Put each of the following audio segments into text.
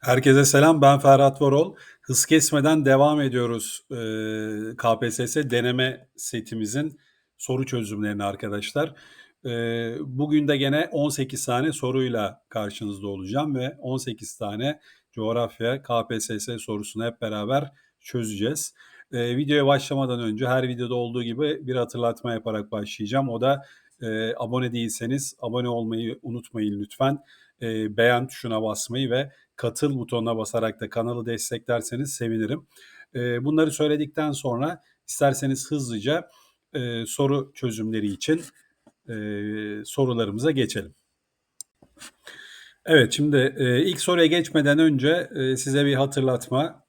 Herkese selam, ben Ferhat Varol. Hız kesmeden devam ediyoruz, KPSS deneme setimizin soru çözümlerini arkadaşlar. Bugün de gene 18 tane soruyla karşınızda olacağım ve 18 tane coğrafya KPSS sorusunu hep beraber çözeceğiz. Videoya başlamadan önce her videoda olduğu gibi bir hatırlatma yaparak başlayacağım. O da abone değilseniz abone olmayı unutmayın lütfen. Beğen tuşuna basmayı ve katıl butonuna basarak da kanalı desteklerseniz sevinirim. Eee, bunları söyledikten sonra isterseniz hızlıca eee, soru çözümleri için eee, sorularımıza geçelim. Evet şimdi eee, ilk soruya geçmeden önce size bir hatırlatma.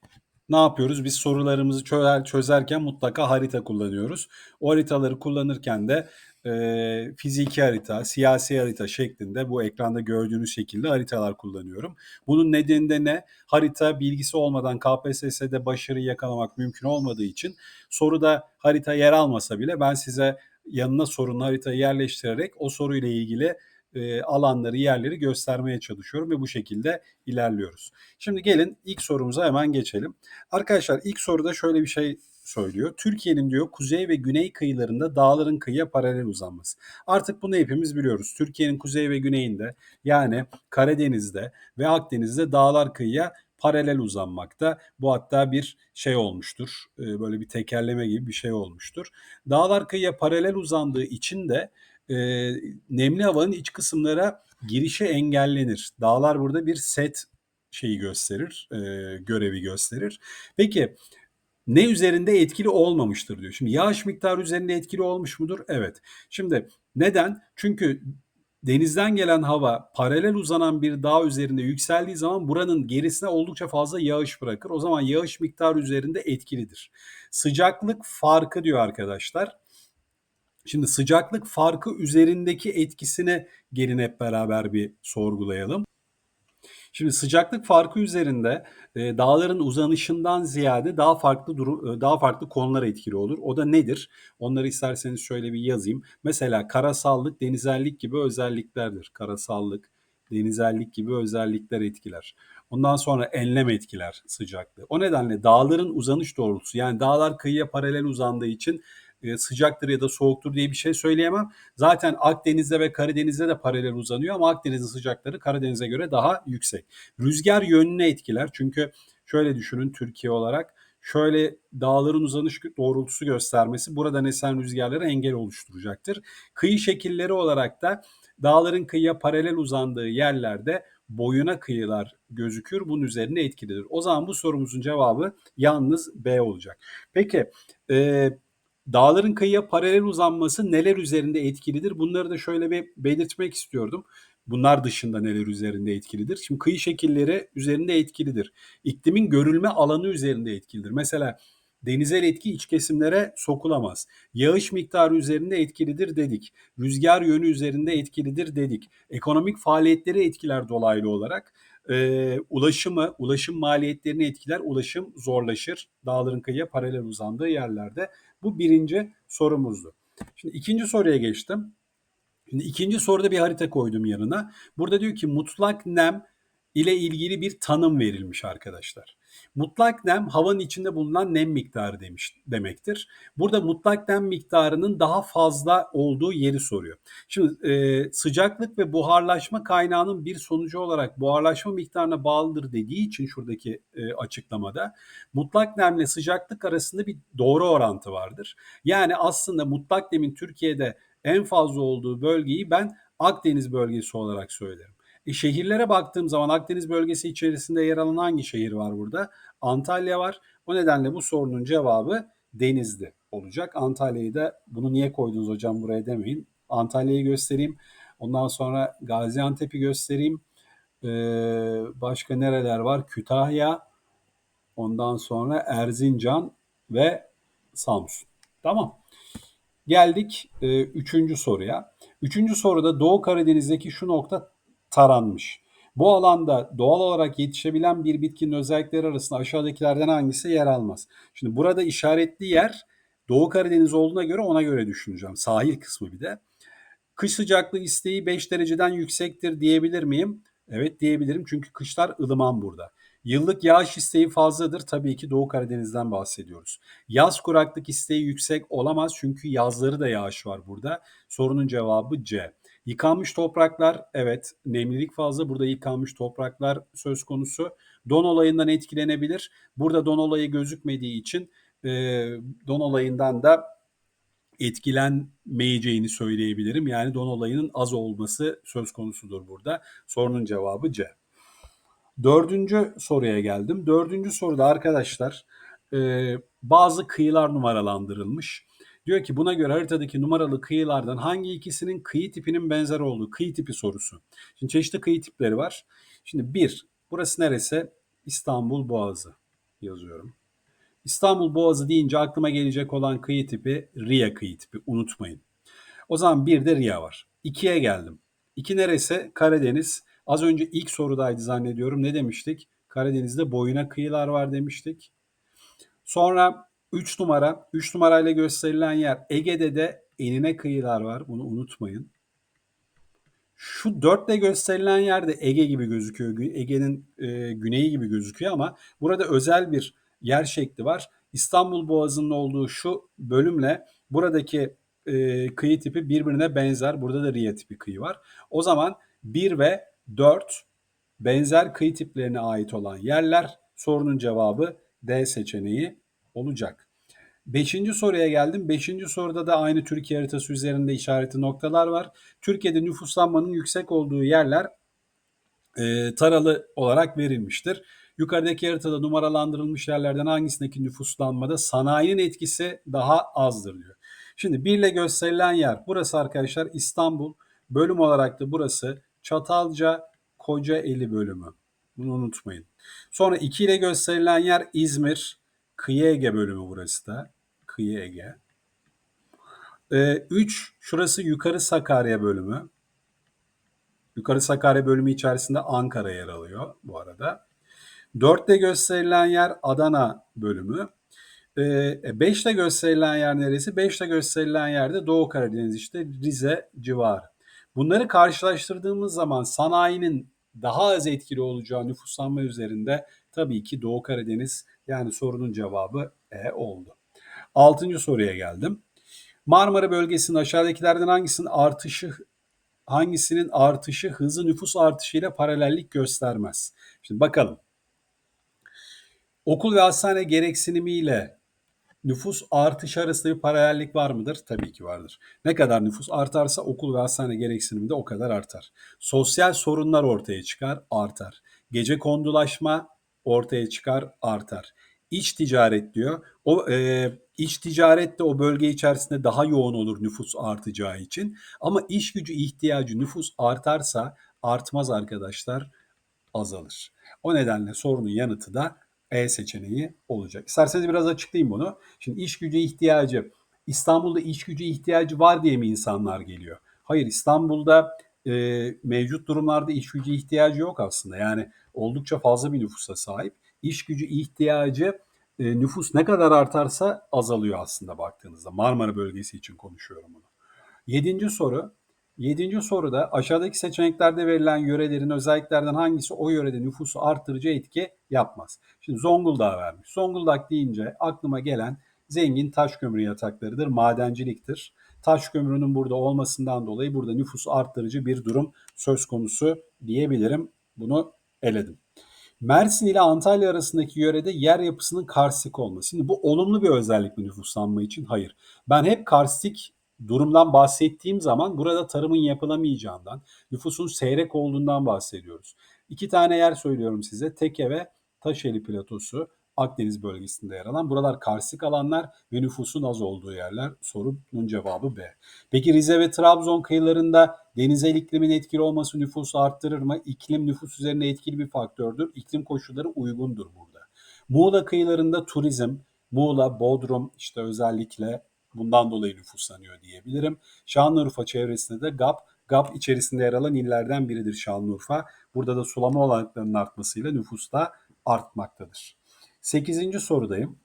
Ne yapıyoruz? Biz sorularımızı çözer, çözerken mutlaka harita kullanıyoruz. O haritaları kullanırken de e, fiziki harita, siyasi harita şeklinde bu ekranda gördüğünüz şekilde haritalar kullanıyorum. Bunun nedeni de ne? Harita bilgisi olmadan KPSS'de başarıyı yakalamak mümkün olmadığı için soruda harita yer almasa bile ben size yanına sorunun haritayı yerleştirerek o soruyla ilgili e, alanları, yerleri göstermeye çalışıyorum ve bu şekilde ilerliyoruz. Şimdi gelin ilk sorumuza hemen geçelim. Arkadaşlar ilk soruda şöyle bir şey söylüyor. Türkiye'nin diyor kuzey ve güney kıyılarında dağların kıyıya paralel uzanması. Artık bunu hepimiz biliyoruz. Türkiye'nin kuzey ve güneyinde yani Karadeniz'de ve Akdeniz'de dağlar kıyıya paralel uzanmakta. Bu hatta bir şey olmuştur. E, böyle bir tekerleme gibi bir şey olmuştur. Dağlar kıyıya paralel uzandığı için de e, nemli havanın iç kısımlara girişi engellenir. Dağlar burada bir set şeyi gösterir, e, görevi gösterir. Peki ne üzerinde etkili olmamıştır diyor. Şimdi yağış miktarı üzerinde etkili olmuş mudur? Evet. Şimdi neden? Çünkü denizden gelen hava paralel uzanan bir dağ üzerinde yükseldiği zaman buranın gerisine oldukça fazla yağış bırakır. O zaman yağış miktarı üzerinde etkilidir. Sıcaklık farkı diyor arkadaşlar. Şimdi sıcaklık farkı üzerindeki etkisini gelin hep beraber bir sorgulayalım. Şimdi sıcaklık farkı üzerinde e, dağların uzanışından ziyade daha farklı durum, e, daha farklı konular etkili olur. O da nedir? Onları isterseniz şöyle bir yazayım. Mesela karasallık, denizellik gibi özelliklerdir. Karasallık, denizellik gibi özellikler etkiler. Ondan sonra enlem etkiler sıcaklığı. O nedenle dağların uzanış doğrultusu yani dağlar kıyıya paralel uzandığı için e, sıcaktır ya da soğuktur diye bir şey söyleyemem. Zaten Akdeniz'de ve Karadeniz'de de paralel uzanıyor ama Akdeniz'in sıcakları Karadeniz'e göre daha yüksek. Rüzgar yönünü etkiler çünkü şöyle düşünün Türkiye olarak şöyle dağların uzanış doğrultusu göstermesi burada esen rüzgarlara engel oluşturacaktır. Kıyı şekilleri olarak da dağların kıyıya paralel uzandığı yerlerde boyuna kıyılar gözükür. Bunun üzerine etkilidir. O zaman bu sorumuzun cevabı yalnız B olacak. Peki e, Dağların kıyıya paralel uzanması neler üzerinde etkilidir? Bunları da şöyle bir belirtmek istiyordum. Bunlar dışında neler üzerinde etkilidir? Şimdi kıyı şekilleri üzerinde etkilidir. İklimin görülme alanı üzerinde etkilidir. Mesela denizel etki iç kesimlere sokulamaz. Yağış miktarı üzerinde etkilidir dedik. Rüzgar yönü üzerinde etkilidir dedik. Ekonomik faaliyetleri etkiler dolaylı olarak. Ee, ulaşımı, ulaşım maliyetlerini etkiler. Ulaşım zorlaşır dağların kıyıya paralel uzandığı yerlerde. Bu birinci sorumuzdu. Şimdi ikinci soruya geçtim. Şimdi ikinci soruda bir harita koydum yanına. Burada diyor ki mutlak nem ile ilgili bir tanım verilmiş arkadaşlar. Mutlak nem havanın içinde bulunan nem miktarı demiş demektir. Burada mutlak nem miktarının daha fazla olduğu yeri soruyor. Şimdi e, sıcaklık ve buharlaşma kaynağının bir sonucu olarak buharlaşma miktarına bağlıdır dediği için şuradaki e, açıklamada mutlak nemle sıcaklık arasında bir doğru orantı vardır. Yani aslında mutlak nemin Türkiye'de en fazla olduğu bölgeyi ben Akdeniz bölgesi olarak söylerim. E, şehirlere baktığım zaman Akdeniz bölgesi içerisinde yer alan hangi şehir var burada? Antalya var. O nedenle bu sorunun cevabı Denizli olacak. Antalya'yı da bunu niye koydunuz hocam buraya demeyin. Antalya'yı göstereyim. Ondan sonra Gaziantep'i göstereyim. Ee, başka nereler var? Kütahya. Ondan sonra Erzincan ve Samsun. Tamam. Geldik e, üçüncü soruya. Üçüncü soruda Doğu Karadeniz'deki şu nokta taranmış. Bu alanda doğal olarak yetişebilen bir bitkinin özellikleri arasında aşağıdakilerden hangisi yer almaz? Şimdi burada işaretli yer Doğu Karadeniz olduğuna göre ona göre düşüneceğim. Sahil kısmı bir de. Kış sıcaklığı isteği 5 dereceden yüksektir diyebilir miyim? Evet diyebilirim çünkü kışlar ılıman burada. Yıllık yağış isteği fazladır. Tabii ki Doğu Karadeniz'den bahsediyoruz. Yaz kuraklık isteği yüksek olamaz çünkü yazları da yağış var burada. Sorunun cevabı C. Yıkanmış topraklar, evet nemlilik fazla. Burada yıkanmış topraklar söz konusu. Don olayından etkilenebilir. Burada don olayı gözükmediği için e, don olayından da etkilenmeyeceğini söyleyebilirim. Yani don olayının az olması söz konusudur burada. Sorunun cevabı C. Dördüncü soruya geldim. Dördüncü soruda arkadaşlar e, bazı kıyılar numaralandırılmış. Diyor ki buna göre haritadaki numaralı kıyılardan hangi ikisinin kıyı tipinin benzer olduğu kıyı tipi sorusu. Şimdi çeşitli kıyı tipleri var. Şimdi bir, burası neresi? İstanbul Boğazı yazıyorum. İstanbul Boğazı deyince aklıma gelecek olan kıyı tipi Riya kıyı tipi. Unutmayın. O zaman bir de Riya var. İkiye geldim. İki neresi? Karadeniz. Az önce ilk sorudaydı zannediyorum. Ne demiştik? Karadeniz'de boyuna kıyılar var demiştik. Sonra 3 numara. 3 numarayla gösterilen yer. Ege'de de enine kıyılar var. Bunu unutmayın. Şu dörtle gösterilen yer de Ege gibi gözüküyor. Ege'nin e, güneyi gibi gözüküyor ama burada özel bir yer şekli var. İstanbul Boğazı'nın olduğu şu bölümle buradaki e, kıyı tipi birbirine benzer. Burada da Riye tipi kıyı var. O zaman 1 ve 4 benzer kıyı tiplerine ait olan yerler sorunun cevabı D seçeneği olacak. Beşinci soruya geldim. Beşinci soruda da aynı Türkiye haritası üzerinde işareti noktalar var. Türkiye'de nüfuslanmanın yüksek olduğu yerler e, taralı olarak verilmiştir. Yukarıdaki haritada numaralandırılmış yerlerden hangisindeki nüfuslanmada sanayinin etkisi daha azdır diyor. Şimdi bir ile gösterilen yer burası arkadaşlar İstanbul. Bölüm olarak da burası Çatalca Kocaeli bölümü. Bunu unutmayın. Sonra 2 ile gösterilen yer İzmir. Kıyı Ege bölümü burası da. Kıyı Ege. 3 ee, şurası Yukarı Sakarya bölümü. Yukarı Sakarya bölümü içerisinde Ankara yer alıyor bu arada. 4'te gösterilen yer Adana bölümü. 5'te e, gösterilen yer neresi? 5'te gösterilen yerde Doğu Karadeniz işte Rize civarı. Bunları karşılaştırdığımız zaman sanayinin daha az etkili olacağı nüfuslanma üzerinde tabii ki Doğu Karadeniz yani sorunun cevabı E oldu. Altıncı soruya geldim. Marmara bölgesinin aşağıdakilerden hangisinin artışı hangisinin artışı hızlı nüfus artışıyla paralellik göstermez? Şimdi bakalım. Okul ve hastane gereksinimiyle nüfus artış arasında bir paralellik var mıdır? Tabii ki vardır. Ne kadar nüfus artarsa okul ve hastane gereksinimi de o kadar artar. Sosyal sorunlar ortaya çıkar, artar. Gece kondulaşma ortaya çıkar, artar. İç ticaret diyor. O e, iç ticaret de o bölge içerisinde daha yoğun olur nüfus artacağı için. Ama iş gücü ihtiyacı nüfus artarsa artmaz arkadaşlar, azalır. O nedenle sorunun yanıtı da e seçeneği olacak. İsterseniz biraz açıklayayım bunu. Şimdi iş gücü ihtiyacı, İstanbul'da iş gücü ihtiyacı var diye mi insanlar geliyor? Hayır İstanbul'da e, mevcut durumlarda iş gücü ihtiyacı yok aslında. Yani oldukça fazla bir nüfusa sahip. İş gücü ihtiyacı e, nüfus ne kadar artarsa azalıyor aslında baktığınızda. Marmara bölgesi için konuşuyorum bunu. Yedinci soru Yedinci soruda aşağıdaki seçeneklerde verilen yörelerin özelliklerden hangisi o yörede nüfusu arttırıcı etki yapmaz? Şimdi Zonguldak vermiş. Zonguldak deyince aklıma gelen zengin taş kömürü yataklarıdır, madenciliktir. Taş kömürünün burada olmasından dolayı burada nüfusu arttırıcı bir durum söz konusu diyebilirim. Bunu eledim. Mersin ile Antalya arasındaki yörede yer yapısının karstik olması. Şimdi bu olumlu bir özellik mi nüfuslanma için? Hayır. Ben hep karstik durumdan bahsettiğim zaman burada tarımın yapılamayacağından, nüfusun seyrek olduğundan bahsediyoruz. İki tane yer söylüyorum size. Teke ve Taşeli platosu Akdeniz bölgesinde yer alan. Buralar karstik alanlar ve nüfusun az olduğu yerler. Sorunun cevabı B. Peki Rize ve Trabzon kıyılarında denizel iklimin etkili olması nüfusu arttırır mı? İklim nüfus üzerine etkili bir faktördür. İklim koşulları uygundur burada. Muğla kıyılarında turizm, Muğla, Bodrum işte özellikle Bundan dolayı nüfuslanıyor diyebilirim. Şanlıurfa çevresinde de GAP, GAP içerisinde yer alan illerden biridir Şanlıurfa. Burada da sulama olanaklarının artmasıyla nüfus da artmaktadır. Sekizinci sorudayım.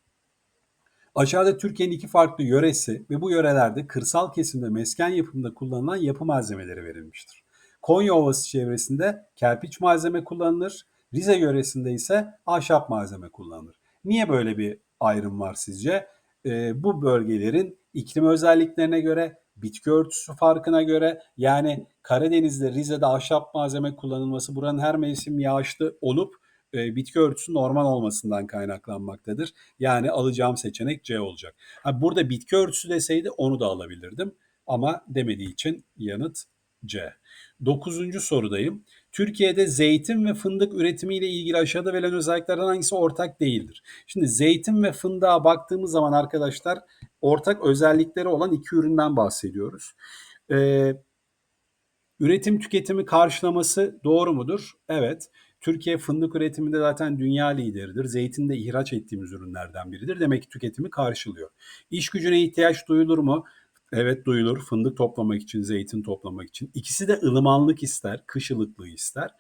Aşağıda Türkiye'nin iki farklı yöresi ve bu yörelerde kırsal kesimde mesken yapımında kullanılan yapı malzemeleri verilmiştir. Konya Ovası çevresinde kerpiç malzeme kullanılır. Rize yöresinde ise ahşap malzeme kullanılır. Niye böyle bir ayrım var sizce? Ee, bu bölgelerin iklim özelliklerine göre, bitki örtüsü farkına göre yani Karadeniz'de Rize'de ahşap malzeme kullanılması buranın her mevsim yağışlı olup e, bitki örtüsü normal olmasından kaynaklanmaktadır. Yani alacağım seçenek C olacak. Ha, burada bitki örtüsü deseydi onu da alabilirdim ama demediği için yanıt C. Dokuzuncu sorudayım. Türkiye'de zeytin ve fındık üretimiyle ilgili aşağıda verilen özelliklerden hangisi ortak değildir? Şimdi zeytin ve fındığa baktığımız zaman arkadaşlar ortak özellikleri olan iki üründen bahsediyoruz. Ee, üretim tüketimi karşılaması doğru mudur? Evet. Türkiye fındık üretiminde zaten dünya lideridir. Zeytin de ihraç ettiğimiz ürünlerden biridir. Demek ki tüketimi karşılıyor. İş gücüne ihtiyaç duyulur mu? Evet duyulur. Fındık toplamak için, zeytin toplamak için. İkisi de ılımanlık ister, kış ılıklığı ister.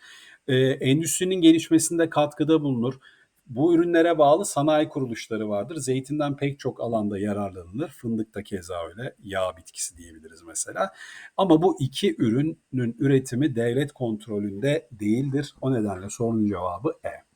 Ee, endüstrinin gelişmesinde katkıda bulunur. Bu ürünlere bağlı sanayi kuruluşları vardır. Zeytinden pek çok alanda yararlanılır. Fındık da keza öyle. Yağ bitkisi diyebiliriz mesela. Ama bu iki ürünün üretimi devlet kontrolünde değildir. O nedenle sorunun cevabı E.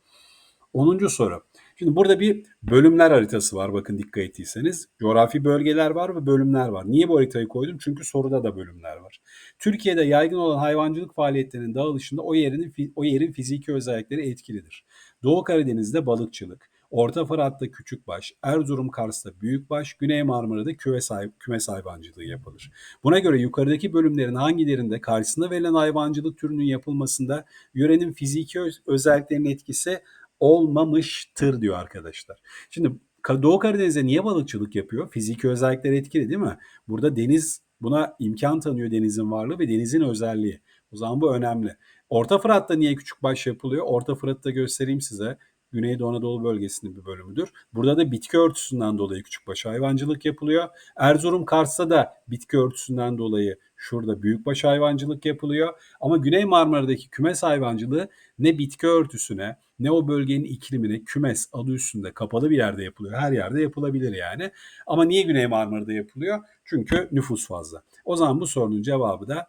10. soru. Şimdi burada bir bölümler haritası var bakın dikkat ettiyseniz. Coğrafi bölgeler var ve bölümler var. Niye bu haritayı koydum? Çünkü soruda da bölümler var. Türkiye'de yaygın olan hayvancılık faaliyetlerinin dağılışında o yerin o yerin fiziki özellikleri etkilidir. Doğu Karadeniz'de balıkçılık, Orta Fırat'ta küçükbaş, Erzurum Kars'ta büyükbaş, Güney Marmara'da küve sahip, kümes hayvancılığı yapılır. Buna göre yukarıdaki bölümlerin hangilerinde karşısında verilen hayvancılık türünün yapılmasında yörenin fiziki özelliklerinin etkisi olmamıştır diyor arkadaşlar. Şimdi Doğu Karadeniz'de niye balıkçılık yapıyor? Fiziki özellikler etkili değil mi? Burada deniz buna imkan tanıyor denizin varlığı ve denizin özelliği. O zaman bu önemli. Orta Fırat'ta niye küçük baş yapılıyor? Orta Fırat'ta göstereyim size. Güneydoğu Anadolu bölgesinin bir bölümüdür. Burada da bitki örtüsünden dolayı küçükbaş hayvancılık yapılıyor. Erzurum Kars'ta da bitki örtüsünden dolayı şurada büyükbaş hayvancılık yapılıyor. Ama Güney Marmara'daki kümes hayvancılığı ne bitki örtüsüne ne o bölgenin iklimine kümes adı üstünde kapalı bir yerde yapılıyor. Her yerde yapılabilir yani. Ama niye Güney Marmara'da yapılıyor? Çünkü nüfus fazla. O zaman bu sorunun cevabı da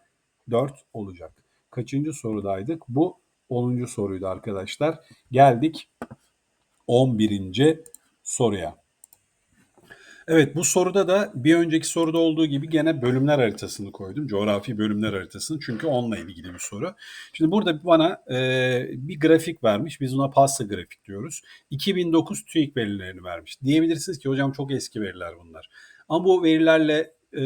4 olacak. Kaçıncı sorudaydık? Bu 10. soruydu arkadaşlar. Geldik 11. soruya. Evet bu soruda da bir önceki soruda olduğu gibi gene bölümler haritasını koydum. Coğrafi bölümler haritasını çünkü onunla ilgili bir soru. Şimdi burada bana e, bir grafik vermiş. Biz buna pasta grafik diyoruz. 2009 TÜİK verilerini vermiş. Diyebilirsiniz ki hocam çok eski veriler bunlar. Ama bu verilerle e,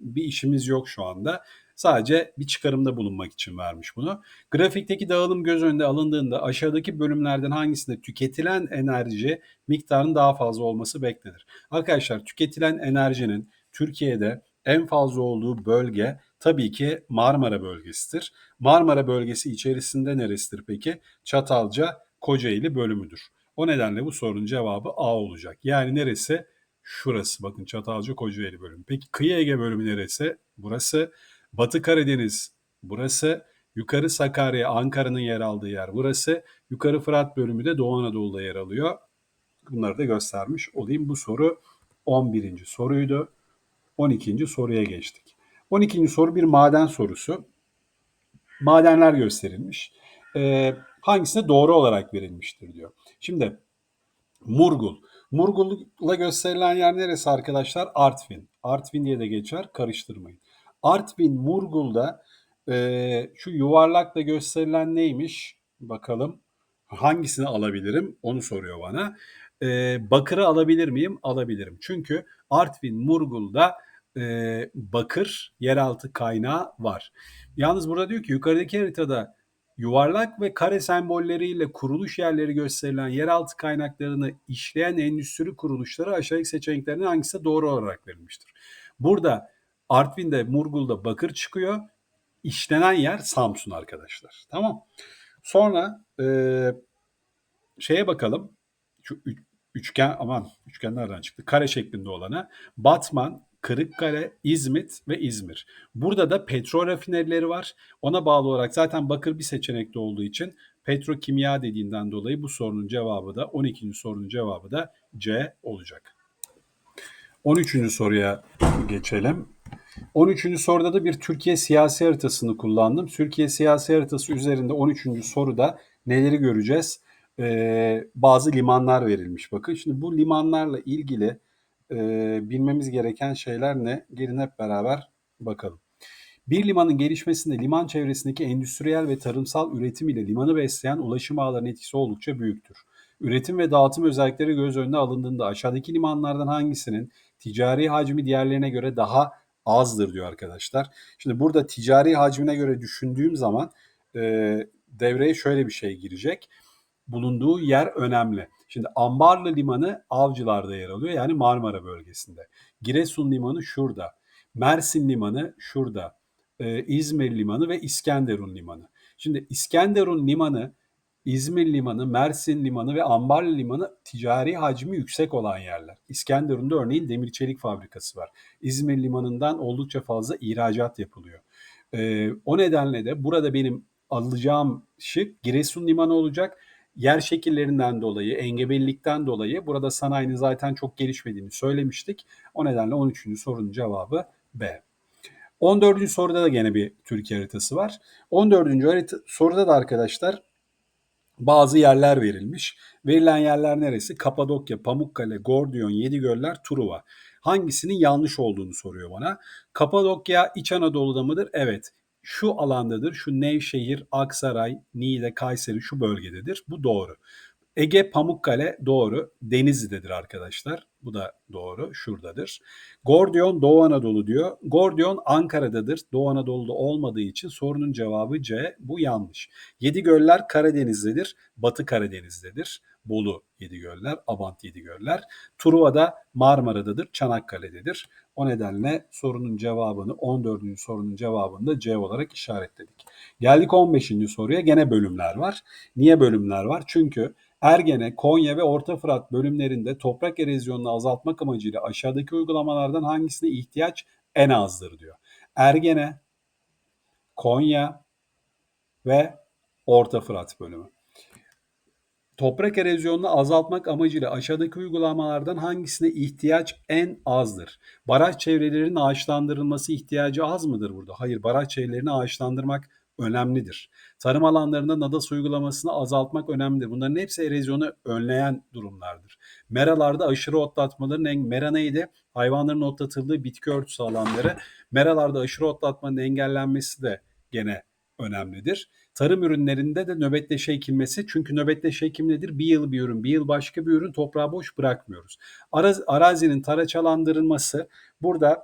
bir işimiz yok şu anda. Sadece bir çıkarımda bulunmak için vermiş bunu. Grafikteki dağılım göz önünde alındığında aşağıdaki bölümlerden hangisinde tüketilen enerji miktarının daha fazla olması beklenir? Arkadaşlar tüketilen enerjinin Türkiye'de en fazla olduğu bölge tabii ki Marmara bölgesidir. Marmara bölgesi içerisinde neresidir peki? Çatalca, Kocaeli bölümüdür. O nedenle bu sorunun cevabı A olacak. Yani neresi? Şurası bakın Çatalca Kocaeli bölümü. Peki Kıyı Ege bölümü neresi? Burası. Batı Karadeniz burası. Yukarı Sakarya, Ankara'nın yer aldığı yer burası. Yukarı Fırat bölümü de Doğu Anadolu'da yer alıyor. Bunları da göstermiş olayım. Bu soru 11. soruydu. 12. soruya geçtik. 12. soru bir maden sorusu. Madenler gösterilmiş. Ee, hangisine doğru olarak verilmiştir diyor. Şimdi Murgul. Murgul'la gösterilen yer neresi arkadaşlar? Artvin. Artvin diye de geçer. Karıştırmayın. Artvin Murgul'da e, şu yuvarlakla gösterilen neymiş? Bakalım hangisini alabilirim? Onu soruyor bana. E, bakırı alabilir miyim? Alabilirim. Çünkü Artvin Murgul'da e, bakır yeraltı kaynağı var. Yalnız burada diyor ki yukarıdaki haritada yuvarlak ve kare sembolleriyle kuruluş yerleri gösterilen yeraltı kaynaklarını işleyen endüstri kuruluşları aşağıdaki seçeneklerden hangisi doğru olarak verilmiştir? Burada Artvin'de, Murgul'da bakır çıkıyor. İşlenen yer Samsun arkadaşlar. Tamam. Sonra e, şeye bakalım. Şu üçgen aman üçgen nereden çıktı? Kare şeklinde olana. Batman, Kırıkkale, İzmit ve İzmir. Burada da petrol rafinerileri var. Ona bağlı olarak zaten bakır bir seçenekte olduğu için petrokimya dediğinden dolayı bu sorunun cevabı da 12. sorunun cevabı da C olacak. 13. soruya geçelim. 13. soruda da bir Türkiye siyasi haritasını kullandım. Türkiye siyasi haritası üzerinde 13. soruda neleri göreceğiz? Ee, bazı limanlar verilmiş. Bakın şimdi bu limanlarla ilgili e, bilmemiz gereken şeyler ne? Gelin hep beraber bakalım. Bir limanın gelişmesinde liman çevresindeki endüstriyel ve tarımsal üretim ile limanı besleyen ulaşım ağlarının etkisi oldukça büyüktür. Üretim ve dağıtım özellikleri göz önüne alındığında aşağıdaki limanlardan hangisinin ticari hacmi diğerlerine göre daha azdır diyor arkadaşlar. Şimdi burada ticari hacmine göre düşündüğüm zaman e, devreye şöyle bir şey girecek. Bulunduğu yer önemli. Şimdi Ambarlı Limanı Avcılar'da yer alıyor yani Marmara bölgesinde. Giresun Limanı şurada. Mersin Limanı şurada. Ee, İzmir Limanı ve İskenderun Limanı. Şimdi İskenderun Limanı, İzmir Limanı, Mersin Limanı ve Ambarlı Limanı ticari hacmi yüksek olan yerler. İskenderun'da örneğin demir çelik fabrikası var. İzmir Limanı'ndan oldukça fazla ihracat yapılıyor. Ee, o nedenle de burada benim alacağım şık Giresun Limanı olacak. Yer şekillerinden dolayı, engebelilikten dolayı burada sanayinin zaten çok gelişmediğini söylemiştik. O nedenle 13. sorunun cevabı B. 14. soruda da gene bir Türkiye haritası var. 14. Harita, soruda da arkadaşlar bazı yerler verilmiş. Verilen yerler neresi? Kapadokya, Pamukkale, Gordiyon, Yedigöller, Truva. Hangisinin yanlış olduğunu soruyor bana. Kapadokya İç Anadolu'da mıdır? Evet. Şu alandadır. Şu Nevşehir, Aksaray, Niğde, Kayseri şu bölgededir. Bu doğru. Ege Pamukkale doğru. Denizli'dedir arkadaşlar. Bu da doğru. Şuradadır. Gordiyon Doğu Anadolu diyor. Gordiyon Ankara'dadır. Doğu Anadolu'da olmadığı için sorunun cevabı C. Bu yanlış. Yedi göller Karadeniz'dedir. Batı Karadeniz'dedir. Bolu Yedi Göller, Abant Yedi Göller. Truva'da Marmara'dadır, Çanakkale'dedir. O nedenle sorunun cevabını 14. sorunun cevabını da C olarak işaretledik. Geldik 15. soruya. Gene bölümler var. Niye bölümler var? Çünkü Ergene, Konya ve Orta Fırat bölümlerinde toprak erozyonunu azaltmak amacıyla aşağıdaki uygulamalardan hangisine ihtiyaç en azdır diyor. Ergene, Konya ve Orta Fırat bölümü. Toprak erozyonunu azaltmak amacıyla aşağıdaki uygulamalardan hangisine ihtiyaç en azdır? Baraj çevrelerinin ağaçlandırılması ihtiyacı az mıdır burada? Hayır, baraj çevrelerini ağaçlandırmak önemlidir. Tarım alanlarında nadas uygulamasını azaltmak önemlidir. Bunların hepsi erozyonu önleyen durumlardır. Meralarda aşırı otlatmaların en mera neydi? Hayvanların otlatıldığı bitki örtüsü alanları. Meralarda aşırı otlatmanın engellenmesi de gene önemlidir. Tarım ürünlerinde de nöbetleşe ekilmesi. Çünkü nöbetleşe ekim nedir? Bir yıl bir ürün, bir yıl başka bir ürün toprağı boş bırakmıyoruz. Araz, arazinin taraçalandırılması burada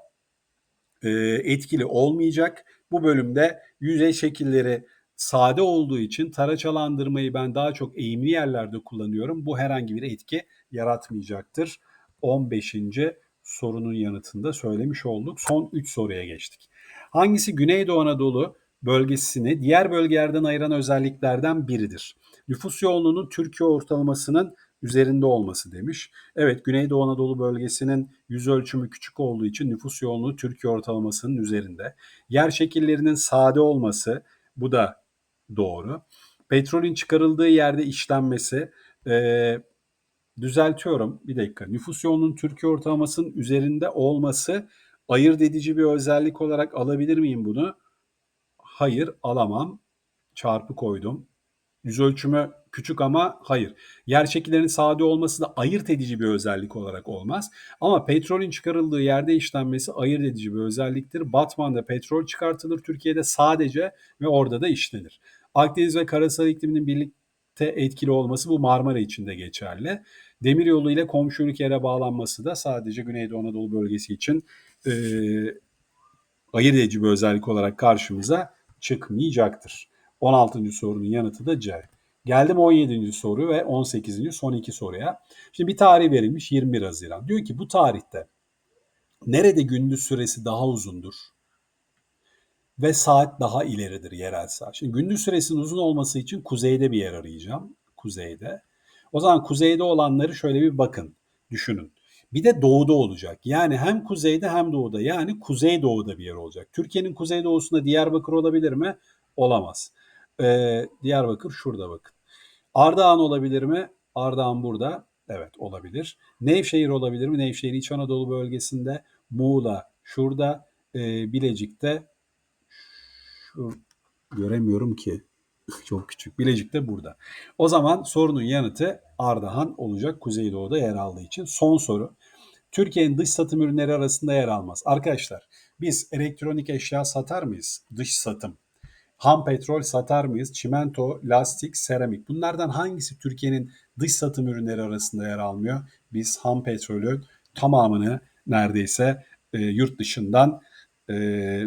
e, etkili olmayacak. Bu bölümde yüzey şekilleri sade olduğu için taraçalandırmayı ben daha çok eğimli yerlerde kullanıyorum. Bu herhangi bir etki yaratmayacaktır. 15. sorunun yanıtında söylemiş olduk. Son 3 soruya geçtik. Hangisi Güneydoğu Anadolu bölgesini diğer bölgelerden ayıran özelliklerden biridir? Nüfus yoğunluğunun Türkiye ortalamasının üzerinde olması demiş. Evet Güneydoğu Anadolu bölgesinin yüz ölçümü küçük olduğu için nüfus yoğunluğu Türkiye ortalamasının üzerinde. Yer şekillerinin sade olması bu da doğru. Petrolün çıkarıldığı yerde işlenmesi e, düzeltiyorum bir dakika. Nüfus yoğunluğunun Türkiye ortalamasının üzerinde olması ayırt edici bir özellik olarak alabilir miyim bunu? Hayır alamam. Çarpı koydum. Yüz ölçümü küçük ama hayır. Yer şekillerinin sade olması da ayırt edici bir özellik olarak olmaz. Ama petrolün çıkarıldığı yerde işlenmesi ayırt edici bir özelliktir. Batman'da petrol çıkartılır, Türkiye'de sadece ve orada da işlenir. Akdeniz ve karasal ikliminin birlikte etkili olması bu Marmara için de geçerli. Demiryolu ile komşu ülkelere bağlanması da sadece Güneydoğu Anadolu bölgesi için e, ayırt edici bir özellik olarak karşımıza çıkmayacaktır. 16. sorunun yanıtı da C. Geldim 17. soru ve 18. son iki soruya. Şimdi bir tarih verilmiş 21 Haziran. Diyor ki bu tarihte nerede gündüz süresi daha uzundur ve saat daha ileridir yerel saat. Şimdi gündüz süresinin uzun olması için kuzeyde bir yer arayacağım. Kuzeyde. O zaman kuzeyde olanları şöyle bir bakın, düşünün. Bir de doğuda olacak. Yani hem kuzeyde hem doğuda. Yani kuzey doğuda bir yer olacak. Türkiye'nin kuzey doğusunda Diyarbakır olabilir mi? Olamaz. Ee, Diyarbakır şurada bakın. Ardahan olabilir mi? Ardahan burada. Evet olabilir. Nevşehir olabilir mi? Nevşehir İç Anadolu bölgesinde. Muğla şurada. E, Bilecik'te şu göremiyorum ki. Çok küçük. Bilecik de burada. O zaman sorunun yanıtı Ardahan olacak Kuzeydoğu'da yer aldığı için. Son soru. Türkiye'nin dış satım ürünleri arasında yer almaz. Arkadaşlar biz elektronik eşya satar mıyız? Dış satım. Ham petrol satar mıyız? Çimento, lastik, seramik. Bunlardan hangisi Türkiye'nin dış satım ürünleri arasında yer almıyor? Biz ham petrolün tamamını neredeyse e, yurt dışından e,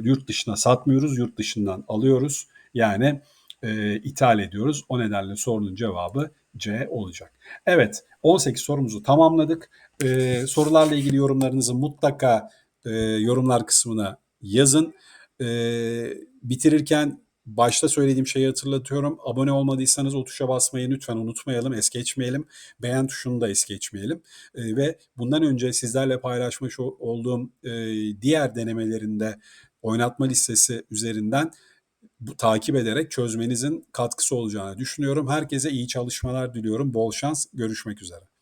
yurt dışına satmıyoruz, yurt dışından alıyoruz. Yani e, ithal ediyoruz. O nedenle sorunun cevabı C olacak. Evet 18 sorumuzu tamamladık. E, sorularla ilgili yorumlarınızı mutlaka e, yorumlar kısmına yazın. E, bitirirken başta söylediğim şeyi hatırlatıyorum. Abone olmadıysanız o tuşa basmayı lütfen unutmayalım, es geçmeyelim. Beğen tuşunu da es geçmeyelim. E, ve bundan önce sizlerle paylaşmış olduğum e, diğer denemelerinde oynatma listesi üzerinden bu, takip ederek çözmenizin katkısı olacağını düşünüyorum. Herkese iyi çalışmalar diliyorum. Bol şans. Görüşmek üzere.